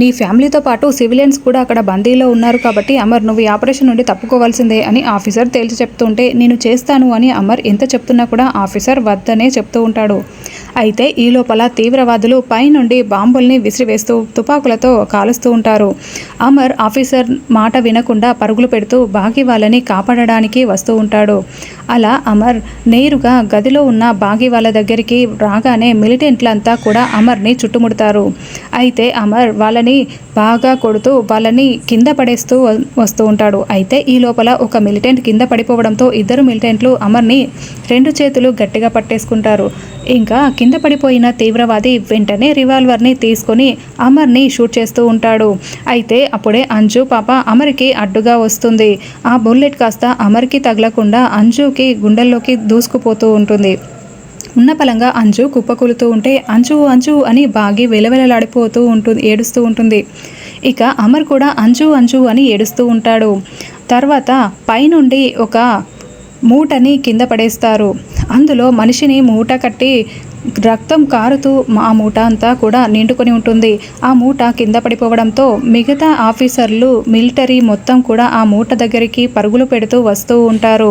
నీ ఫ్యామిలీతో పాటు సివిలియన్స్ కూడా అక్కడ బందీలో ఉన్నారు కాబట్టి అమర్ నువ్వు ఈ ఆపరేషన్ నుండి తప్పుకోవాల్సిందే అని ఆఫీసర్ తేల్చి చెప్తుంటే నేను చేస్తాను అని అమర్ ఎంత చెప్తున్నా కూడా ఆఫీసర్ వద్దనే చెప్తూ ఉంటాడు. అయితే ఈ లోపల తీవ్రవాదులు పైనుండి బాంబుల్ని విసిరివేస్తూ తుపాకులతో కాలుస్తూ ఉంటారు. అమర్ ఆఫీసర్ మాట వినకుండా పరుగులు పెడుతూ బాగి వాళ్ళని కాపాడడానికి వస్తూ ఉంటాడు. అలా అమర్ నేరుగా గదిలో ఉన్న బాగి వాళ్ళ దగ్గరికి రాగానే మిలిటెంట్లంతా కూడా అమర్ని చుట్టుముడతారు. అయితే అమర్ వాళ్ళని బాగా కొడుతూ వాళ్ళని కింద పడేస్తూ వస్తూ ఉంటాడు. అయితే ఈ లోపల ఒక మిలిటెంట్ కింద పడిపోవడంతో ఇద్దరు మిలిటెంట్లు అమర్ని రెండు చేతులు గట్టిగా పట్టేసుకుంటారు. ఇంకా కింద పడిపోయిన తీవ్రవాది వెంటనే రివాల్వర్ని తీసుకొని అమర్ని షూట్ చేస్తూ ఉంటాడు. అయితే అప్పుడే అంజు పాప అమర్కి అడ్డుగా వస్తుంది. ఆ బుల్లెట్ కాస్త అమర్కి తగలకుండా అంజుకి గుండెల్లోకి దూసుకుపోతూ ఉంటుంది. ఉన్న పలంగా అంజు కుప్పకూలుతూ ఉంటే అంజు అంజు అని బాగి వెలవెలలాడిపోతూ ఉంటుంది ఏడుస్తూ ఉంటుంది. ఇక అమర్ కూడా అంజు అంజు అని ఏడుస్తూ ఉంటాడు. తర్వాత పైనుండి ఒక మూటని కింద పడేస్తారు. అందులో మనిషిని మూట కట్టి రక్తం కారుతూ ఆ మూట అంతా కూడా నిండుకొని ఉంటుంది. ఆ మూట కింద పడిపోవడంతో మిగతా ఆఫీసర్లు మిలిటరీ మొత్తం కూడా ఆ మూట దగ్గరికి పరుగులు పెడుతూ వస్తూ ఉంటారు.